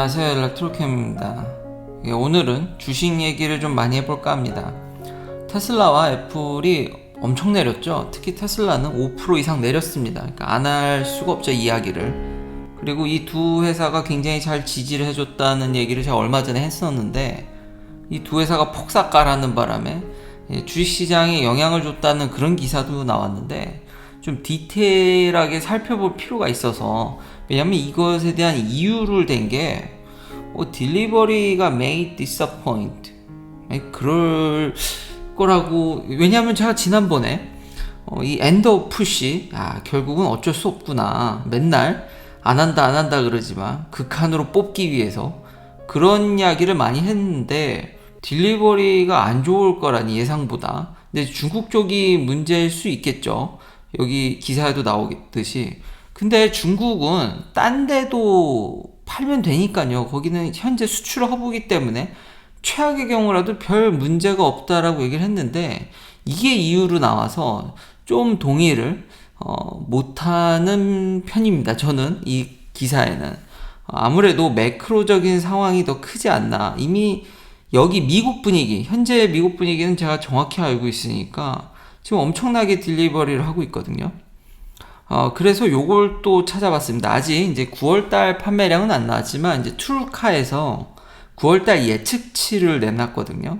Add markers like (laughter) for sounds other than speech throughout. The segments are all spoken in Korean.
안녕하세요 엘렉트로캠입니다. 예, 오늘은 주식 얘기를 좀 많이 해볼까 합니다. 테슬라와 애플이 엄청 내렸죠? 특히 테슬라는 5% 이상 내렸습니다. 그러니까 안 할 수가 없죠 이야기를. 그리고 이 두 회사가 굉장히 잘 지지를 해줬다는 얘기를 제가 얼마 전에 했었는데 이 두 회사가 폭삭 가라는 바람에 예, 주식시장에 영향을 줬다는 그런 기사도 나왔는데 좀 디테일하게 살펴볼 필요가 있어서. 왜냐면 이것에 대한 이유를 댄게 어, 딜리버리가 may disappoint. 그럴 거라고. 왜냐면 제가 지난번에 어, 이 엔더 푸시 아 결국은 어쩔 수 없구나. 맨날 안 한다 안 한다 그러지만 극한으로 뽑기 위해서 그런 이야기를 많이 했는데 딜리버리가 안 좋을 거라니 예상보다. 근데 중국 쪽이 문제일 수 있겠죠 여기 기사에도 나오듯이 근데 중국은 딴 데도 팔면 되니까요 거기는 현재 수출 허브이기 때문에 최악의 경우라도 별 문제가 없다라고 얘기를 했는데 이게 이유로 나와서 좀 동의를 어, 못하는 편입니다. 저는 이 기사에는 아무래도 매크로적인 상황이 더 크지 않나. 이미 여기 미국 분위기, 현재 미국 분위기는 제가 정확히 알고 있으니까 지금 엄청나게 딜리버리를 하고 있거든요. 어, 그래서 요걸 또 찾아봤습니다. 아직 이제 9월달 판매량은 안 나왔지만 이제 툴카에서 9월달 예측치를 내놨거든요.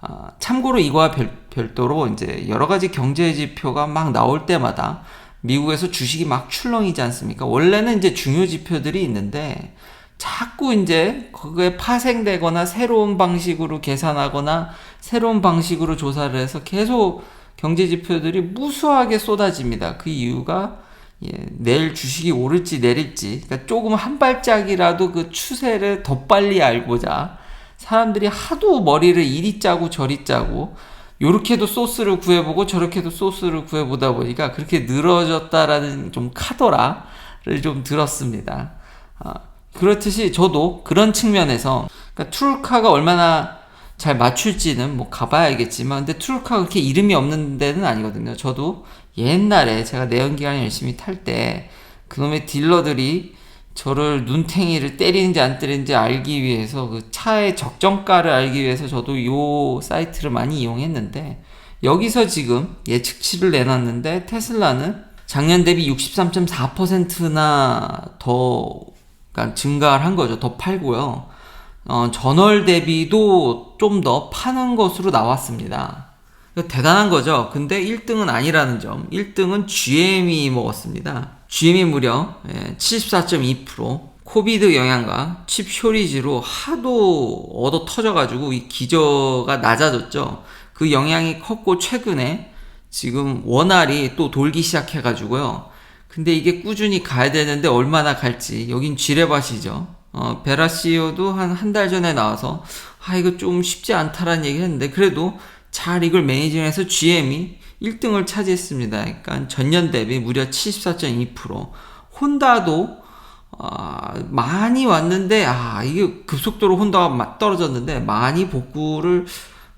아, 참고로 이거와 별, 별도로 이제 여러 가지 경제 지표가 막 나올 때마다 미국에서 주식이 막 출렁이지 않습니까? 원래는 이제 중요 지표들이 있는데 자꾸 이제 그거에 파생되거나 새로운 방식으로 계산하거나 새로운 방식으로 조사를 해서 계속 경제 지표들이 무수하게 쏟아집니다. 그 이유가 예, 내일 주식이 오를지 내릴지 그러니까 조금 한 발짝이라도 그 추세를 더 빨리 알고자 사람들이 하도 머리를 이리 짜고 저리 짜고 요렇게도 소스를 구해보고 저렇게도 소스를 구해보다 보니까 그렇게 늘어졌다라는 좀 카더라를 좀 들었습니다. 아, 그렇듯이 저도 그런 측면에서 그러니까 툴카가 얼마나 잘 맞출지는 뭐 가봐야겠지만 근데 툴카가 그렇게 이름이 없는 데는 아니거든요. 저도 옛날에 제가 내연기관 열심히 탈 때 그놈의 딜러들이 저를 눈탱이를 때리는지 안 때리는지 알기 위해서 그 차의 적정가를 알기 위해서 저도 요 사이트를 많이 이용했는데 여기서 지금 예측치를 내놨는데 테슬라는 작년 대비 63.4%나 더 그러니까 증가를 한 거죠. 더 팔고요. 어, 전월 대비도 좀 더 파는 것으로 나왔습니다. 대단한 거죠. 근데 1등은 아니라는 점. 1등은 GM이 먹었습니다. GM이 무려 74.2% 예, 코비드 영향과 칩 쇼리지로 하도 얻어 터져가지고 이 기저가 낮아졌죠. 그 영향이 컸고 최근에 지금 원알이 또 돌기 시작해가지고요. 근데 이게 꾸준히 가야 되는데 얼마나 갈지 여긴 지뢰밭이죠. 어, 베라시오도 한 한 달 전에 나와서 아 이거 좀 쉽지 않다라는 얘기를 했는데 그래도 잘 이걸 매니징해서 GM이 1등을 차지했습니다. 그러니까 전년 대비 무려 74.2%. 혼다도 아, 많이 왔는데 아 이게 급속도로 혼다가 떨어졌는데 많이 복구를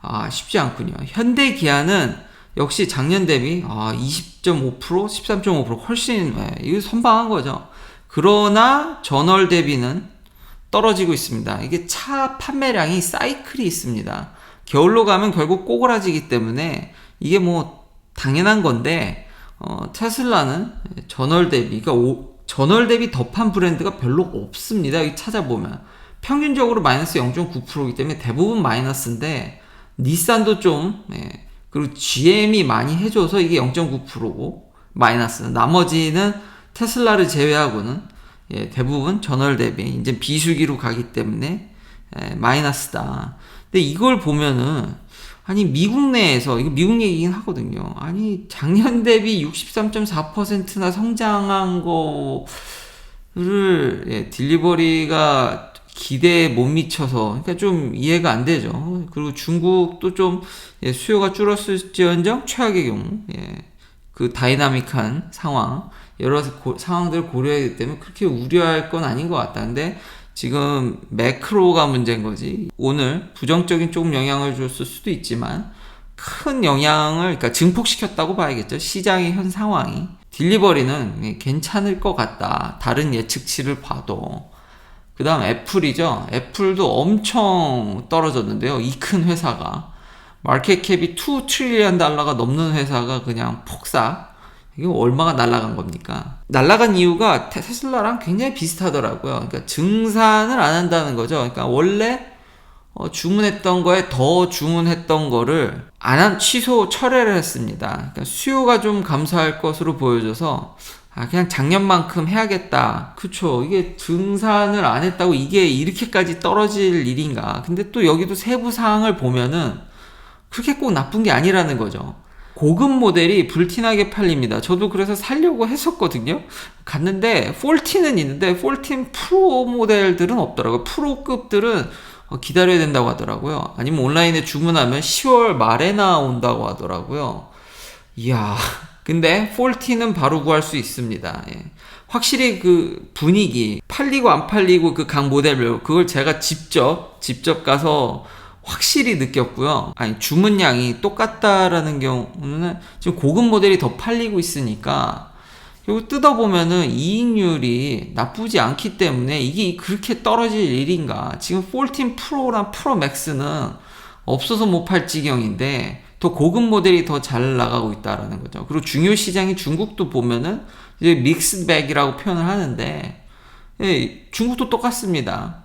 아, 쉽지 않군요. 현대 기아는 역시 작년 대비 아, 20.5% 13.5% 훨씬 예, 이거 선방한 거죠. 그러나 전월 대비는 떨어지고 있습니다. 이게 차 판매량이 사이클이 있습니다. 겨울로 가면 결국 꼬그라지기 때문에 이게 뭐 당연한 건데 어, 테슬라는 전월 대비 그러니까 오, 전월 대비 더판 브랜드가 별로 없습니다. 여기 찾아보면 평균적으로 마이너스 0.9%이기 때문에 대부분 마이너스인데 닛산도 좀 예, 그리고 GM이 많이 해줘서 이게 0.9%고 마이너스 나머지는 테슬라를 제외하고는 예, 대부분 전월 대비 이제 비수기로 가기 때문에 예, 마이너스다. 근데 이걸 보면은 아니 미국 내에서 이거 미국 얘기긴 하거든요. 아니 작년 대비 63.4%나 성장한 거를 예, 딜리버리가 기대에 못 미쳐서 그러니까 좀 이해가 안 되죠. 그리고 중국도 좀 예, 수요가 줄었을지언정 최악의 경우 예, 그 다이나믹한 상황 여러 고, 상황들을 고려해야 되기 때문에 그렇게 우려할 건 아닌 것 같다. 근데 지금 매크로가 문제인 거지. 오늘 부정적인 조금 영향을 줬을 수도 있지만 큰 영향을 그러니까 증폭시켰다고 봐야겠죠. 시장의 현 상황이 딜리버리는 괜찮을 것 같다. 다른 예측치를 봐도 그 다음 애플이죠. 애플도 엄청 떨어졌는데요. 이 큰 회사가. 마켓캡이 2 트릴리언 달러가 넘는 회사가 그냥 폭삭. 이게 얼마가 날라간 겁니까? 날라간 이유가 테- 테슬라랑 굉장히 비슷하더라고요. 그러니까 증산을 안 한다는 거죠. 그러니까 원래 어, 주문했던 거에 더 주문했던 거를 안 한 취소 철회를 했습니다. 그러니까 수요가 좀 감소할 것으로 보여져서 아 그냥 작년만큼 해야겠다. 그쵸? 이게 증산을 안 했다고 이게 이렇게까지 떨어질 일인가? 근데 또 여기도 세부 사항을 보면은 그렇게 꼭 나쁜 게 아니라는 거죠. 고급 모델이 불티나게 팔립니다. 저도 그래서 살려고 했었거든요. 갔는데 14는 있는데 14 프로 모델들은 없더라고요. 프로급들은 어, 기다려야 된다고 하더라고요. 아니면 온라인에 주문하면 10월 말에 나온다고 하더라고요. 이야. 근데 14는 바로 구할 수 있습니다. 예. 확실히 그 분위기, 팔리고 안 팔리고 그 각 모델별, 그걸 제가 직접, 직접 가서 확실히 느꼈고요. 아니, 주문량이 똑같다라는 경우는 지금 고급 모델이 더 팔리고 있으니까 결국 뜯어보면은 이익률이 나쁘지 않기 때문에 이게 그렇게 떨어질 일인가. 지금 14 프로랑 프로 맥스는 없어서 못 팔 지경인데 더 고급 모델이 더 잘 나가고 있다라는 거죠. 그리고 중요 시장이 중국도 보면은 이제 믹스백이라고 표현을 하는데 예, 중국도 똑같습니다.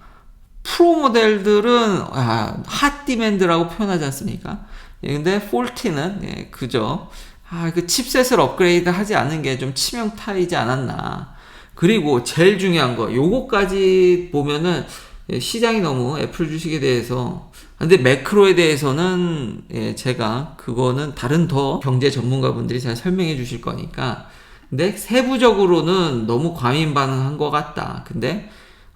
프로 모델들은 아, 핫 디맨드라고 표현하지 않습니까? 예, 근데 14는 예, 그저 아, 그 칩셋을 업그레이드 하지 않은 게 좀 치명타이지 않았나. 그리고 제일 중요한 거, 요거까지 보면은 예, 시장이 너무 애플 주식에 대해서 아, 근데 매크로에 대해서는 예, 제가 그거는 다른 더 경제 전문가분들이 잘 설명해 주실 거니까 근데 세부적으로는 너무 과민 반응한 것 같다. 근데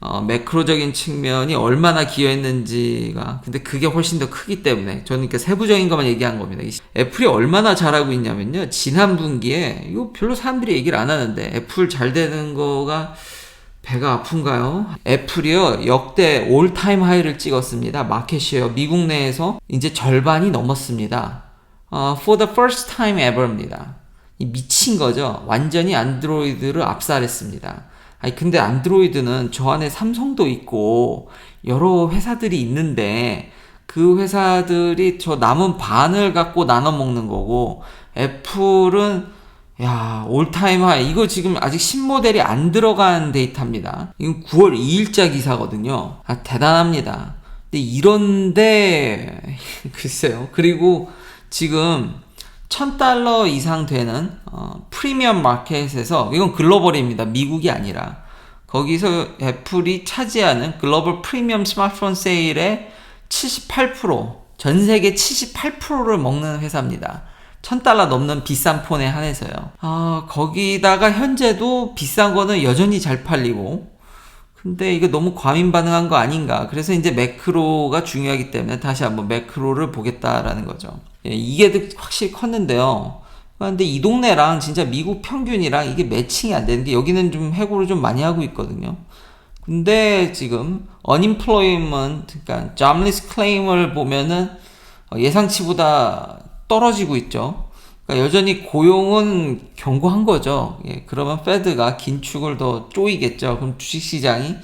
어, 매크로적인 측면이 얼마나 기여했는지가 근데 그게 훨씬 더 크기 때문에 저는 그러니까 세부적인 것만 얘기한 겁니다. 이 애플이 얼마나 잘하고 있냐면요. 지난 분기에 이거 별로 사람들이 얘기를 안 하는데 애플 잘 되는 거가 배가 아픈가요? 애플이요 역대 올타임 하이를 찍었습니다. 마켓쉐어 미국 내에서 이제 절반이 넘었습니다. 어, for the first time ever입니다. 이 미친 거죠. 완전히 안드로이드를 압살했습니다. 아니 근데 안드로이드는 저 안에 삼성도 있고 여러 회사들이 있는데 그 회사들이 저 남은 반을 갖고 나눠 먹는 거고 애플은 야 올타임 하이 이거 지금 아직 신모델이 안 들어간 데이터입니다. 이건 9월 2일자 기사거든요. 아 대단합니다. 근데 이런데 (laughs) 글쎄요. 그리고 지금 1000달러 이상 되는 어, 프리미엄 마켓에서 이건 글로벌입니다. 미국이 아니라 거기서 애플이 차지하는 글로벌 프리미엄 스마트폰 세일의 78%전 세계 78%를 먹는 회사입니다. 1000달러 넘는 비싼 폰에 한해서요. 아, 거기다가 현재도 비싼 거는 여전히 잘 팔리고 근데 이거 너무 과민 반응한 거 아닌가. 그래서 이제 매크로가 중요하기 때문에 다시 한번 매크로를 보겠다라는 거죠. 예, 이게 확실히 컸는데요. 근데 이 동네랑 진짜 미국 평균이랑 이게 매칭이 안 되는 게 여기는 좀 해고를 좀 많이 하고 있거든요. 근데 지금 unemployment, 그러니까 jobless claim을 보면은 어, 예상치보다 떨어지고 있죠. 그러니까 여전히 고용은 견고한 거죠. 예, 그러면 페드가 긴축을 더 쪼이겠죠. 그럼 주식시장이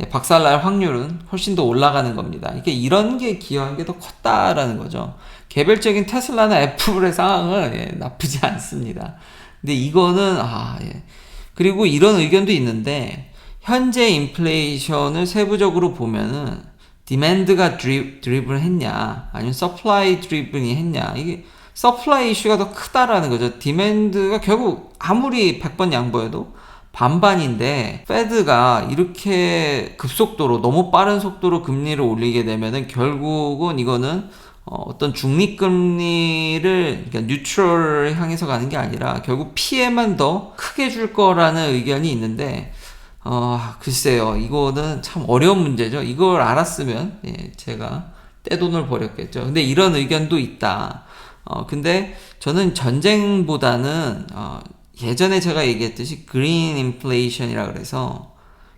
예, 박살날 확률은 훨씬 더 올라가는 겁니다. 이게 이런 게 기여한 게 더 컸다라는 거죠. 개별적인 테슬라나 애플의 상황은 예, 나쁘지 않습니다. 근데 이거는 아 예. 그리고 이런 의견도 있는데 현재 인플레이션을 세부적으로 보면은 디맨드가 드리, 드리블 했냐 아니면 서플라이 드리블이 했냐 이게 서플라이 이슈가 더 크다라는 거죠. 디맨드가 결국 아무리 100번 양보해도 반반인데 페드가 이렇게 급속도로 너무 빠른 속도로 금리를 올리게 되면은 결국은 이거는 어, 떤 중립금리를 그러니까 뉴트럴 향해서 가는 게 아니라 결국 피해만 더 크게 줄 거라는 의견이 있는데 어, 글쎄요. 이거는 참 어려운 문제죠. 이걸 알았으면 예, 제가 떼돈을 버렸겠죠. 근데 이런 의견도 있다 어, 근데 저는 전쟁보다는 어, 예전에 제가 얘기했듯이 그린 인플레이션이라 그래서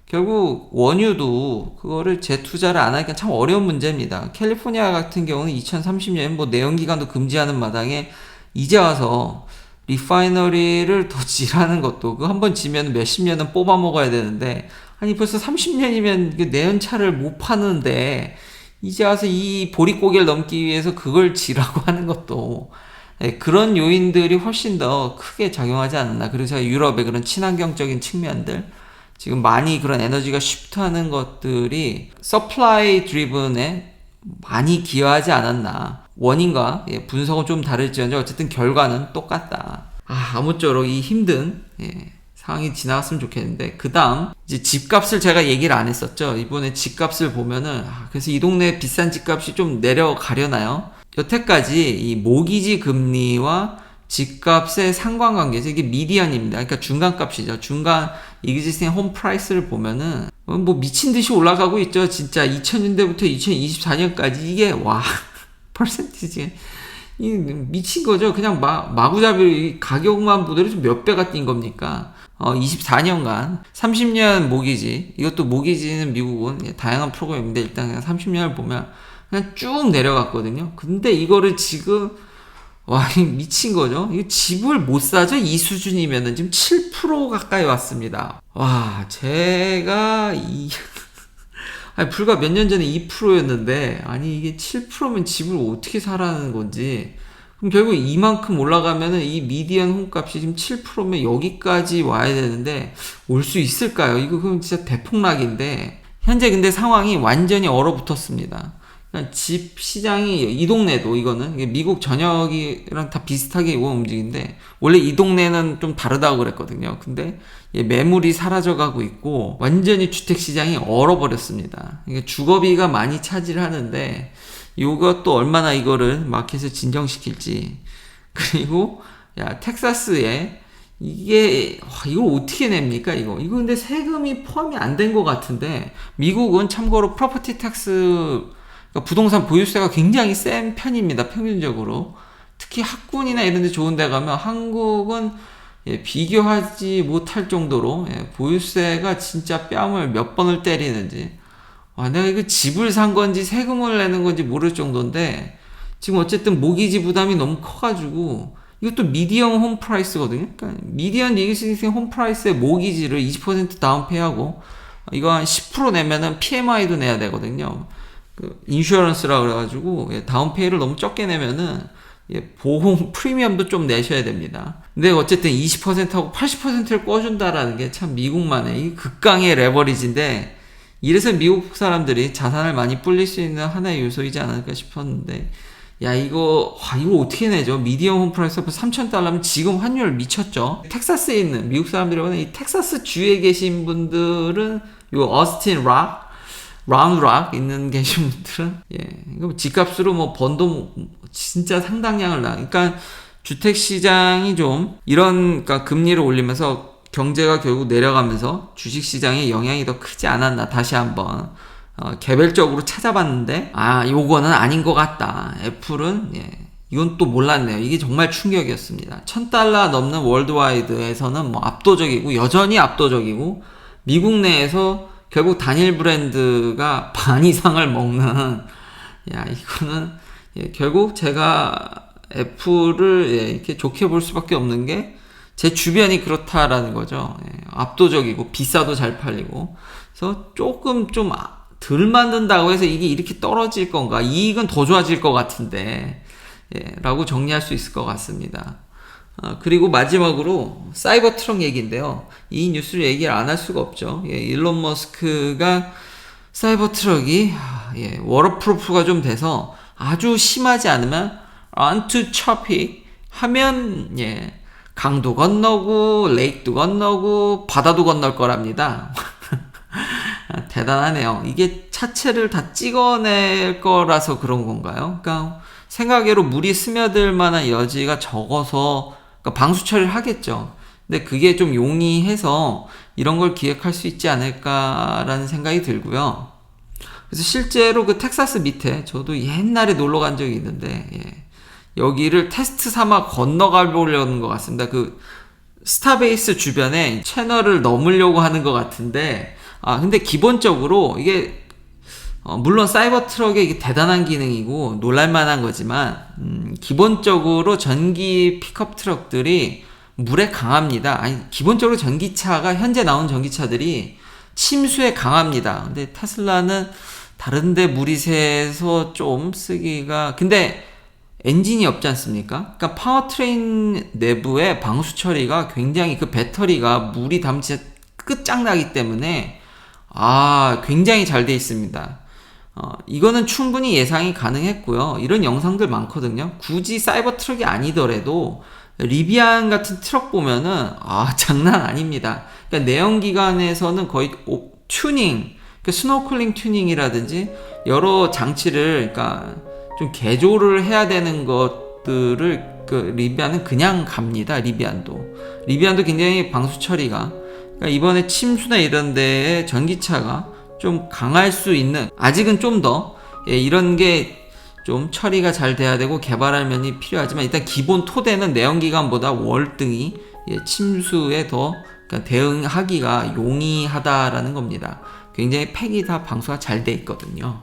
결국 원유도 그거를 재투자를 안 하니까 참 어려운 문제입니다. 캘리포니아 같은 경우는 2030년 뭐 내연기관도 금지하는 마당에 이제 와서 리파이너리를 더 (laughs) 지라는 것도 그 한 번 지면 몇십 년은 뽑아 먹어야 되는데 아니 벌써 30년이면 그 내연차를 못 파는데 이제 와서 이 보릿고개를 넘기 위해서 그걸 지라고 (laughs) 하는 것도 예, 그런 요인들이 훨씬 더 크게 작용하지 않았나. 그래서 유럽의 그런 친환경적인 측면들 지금 많이 그런 에너지가 쉬프트하는 것들이 서플라이 드리븐에 많이 기여하지 않았나. 원인과 예, 분석은 좀 다를지언정 어쨌든 결과는 똑같다. 아, 아무쪼록 이 힘든 예, 상황이 지나갔으면 좋겠는데 그 다음 이제 집값을 제가 얘기를 안 했었죠. 이번에 집값을 보면은 아, 그래서 이 동네 비싼 집값이 좀 내려가려나요? 여태까지 이 모기지 금리와 집값의 상관관계에서 이게 미디언입니다. 그러니까 중간값이죠. 중간 이그지스팅 홈 프라이스를 보면은 뭐 미친 듯이 올라가고 있죠. 진짜 2000년대부터 2024년까지 이게 와 (laughs) 퍼센티지 이 미친 거죠. 그냥 마, 마구잡이 가격만 보더라도 몇 배가 뛴 겁니까? 어, 24년간 30년 모기지 이것도 모기지는 미국은 예, 다양한 프로그램인데 일단 그냥 30년을 보면 그냥 쭉 내려갔거든요. 근데 이거를 지금 와 미친 거죠. 이 집을 못 사죠. 이 수준이면은 지금 7% 가까이 왔습니다. 와 제가 이 (laughs) 아니 불과 몇 년 전에 2%였는데 아니 이게 7%면 집을 어떻게 사라는 건지 그럼 결국 이만큼 올라가면은 이 미디언 홈값이 지금 7%면 여기까지 와야 되는데 올 수 있을까요? 이거 그럼 진짜 대폭락인데 현재 근데 상황이 완전히 얼어붙었습니다. 그러니까 집 시장이 이 동네도 이거는 미국 전역이랑 다 비슷하게 이거 움직인데 원래 이 동네는 좀 다르다고 그랬거든요. 근데 매물이 사라져가고 있고 완전히 주택 시장이 얼어버렸습니다. 이게 주거비가 많이 차지를 하는데 이것도 얼마나 이거를 마켓에 진정시킬지 그리고 야 텍사스에 이게 와, 이걸 어떻게 냅니까 이거 이거 근데 세금이 포함이 안 된 것 같은데 미국은 참고로 프로퍼티 텍스 그러니까 부동산 보유세가 굉장히 센 편입니다. 평균적으로. 특히 학군이나 이런 데 좋은 데 가면 한국은 예, 비교하지 못할 정도로 예, 보유세가 진짜 뺨을 몇 번을 때리는지 와, 내가 이거 집을 산 건지 세금을 내는 건지 모를 정도인데 지금 어쨌든 모기지 부담이 너무 커가지고 이것도 미디엄 홈 프라이스거든요. 그러니까 미디엄 리그싱 홈 프라이스의 모기지를 20% 다운페이하고 이거 한 10% 내면은 PMI도 내야 되거든요. 그 인슈어런스라 그래가지고 예, 다운페이를 너무 적게 내면은 예, 보험 (laughs) 프리미엄도 좀 내셔야 됩니다. 근데 어쨌든 20%하고 80%를 꿔준다라는 게 참 미국만의 이 극강의 레버리지인데 이래서 미국 사람들이 자산을 많이 불릴 수 있는 하나의 요소이지 않을까 싶었는데 야 이거 와 이거 어떻게 내죠? 미디엄 홈 프라이스 3천 달러면 지금 환율 미쳤죠. 텍사스에 있는 미국 사람들이 보는 이 텍사스 주에 계신 분들은 요 어스틴 락 라운드 락 있는 (laughs) 계신 분들은 예 이거 뭐 집값으로 뭐 번도 진짜 상당량을 나. 그러니까 주택 시장이 좀 이런 그러니까 금리를 올리면서 경제가 결국 내려가면서 주식 시장에 영향이 더 크지 않았나 다시 한번 어, 개별적으로 찾아봤는데 아 요거는 아닌 것 같다. 애플은 예. 이건 또 몰랐네요. 이게 정말 충격이었습니다. 1000달러 넘는 월드와이드에서는 뭐 압도적이고 여전히 압도적이고 미국 내에서 결국 단일 브랜드가 (laughs) 반 이상을 먹는 야 이거는 예, 결국 제가 애플을 예, 이렇게 좋게 볼 수밖에 없는 게 제 주변이 그렇다라는 거죠. 예, 압도적이고 비싸도 잘 팔리고 그래서 조금 좀 덜 만든다고 해서 이게 이렇게 떨어질 건가 이익은 더 좋아질 것 같은데 예, 라고 정리할 수 있을 것 같습니다. 어, 그리고 마지막으로 사이버 트럭 얘기인데요. 이 뉴스를 얘기를 안 할 수가 없죠. 예, 일론 머스크가 사이버 트럭이 예, 워터프루프가 좀 돼서 아주 심하지 않으면 onto 하면 예, 강도 건너고 레이크도 건너고 바다도 건널 거랍니다. (laughs) 대단하네요. 이게 차체를 다 찍어낼 거라서 그런 건가요? 그러니까 생각외로 물이 스며들 만한 여지가 적어서 그러니까 방수 처리를 하겠죠. 근데 그게 좀 용이해서 이런 걸 기획할 수 있지 않을까라는 생각이 들고요. 그래서 실제로 그 텍사스 밑에 저도 옛날에 놀러 간 적이 있는데 예. 여기를 테스트 삼아 건너가 보려는 것 같습니다. 그 스타베이스 주변에 채널을 넘으려고 하는 것 같은데 아 근데 기본적으로 이게 어, 물론 사이버 트럭의 이게 대단한 기능이고 놀랄만한 거지만 음, 기본적으로 전기 픽업 트럭들이 물에 강합니다. 아니 기본적으로 전기차가 현재 나온 전기차들이 침수에 강합니다. 근데 테슬라는 다른데 물이 새서 좀 쓰기가 근데 엔진이 없지 않습니까? 그러니까 파워트레인 내부의 방수 처리가 굉장히 그 배터리가 물이 담지 끝장나기 때문에 아 굉장히 잘 돼 있습니다. 어, 이거는 충분히 예상이 가능했고요. 이런 영상들 많거든요. 굳이 사이버 트럭이 아니더라도 리비안 같은 트럭 보면은 아 (laughs) 장난 아닙니다. 그러니까 내연기관에서는 거의 오- 튜닝, 그 스노클링 튜닝이라든지 여러 장치를 그러니까 좀 개조를 해야 되는 것들을 그 리비안은 그냥 갑니다. 리비안도 리비안도 굉장히 방수 처리가 그러니까 이번에 침수나 이런 데에 전기차가 좀 강할 수 있는 아직은 좀더 예, 이런 게 좀 처리가 잘 돼야 되고 개발할 면이 필요하지만 일단 기본 토대는 내연기관보다 월등히 예, 침수에 더 그러니까 대응하기가 용이하다라는 겁니다. 굉장히 팩이 다 방수가 잘 돼 있거든요.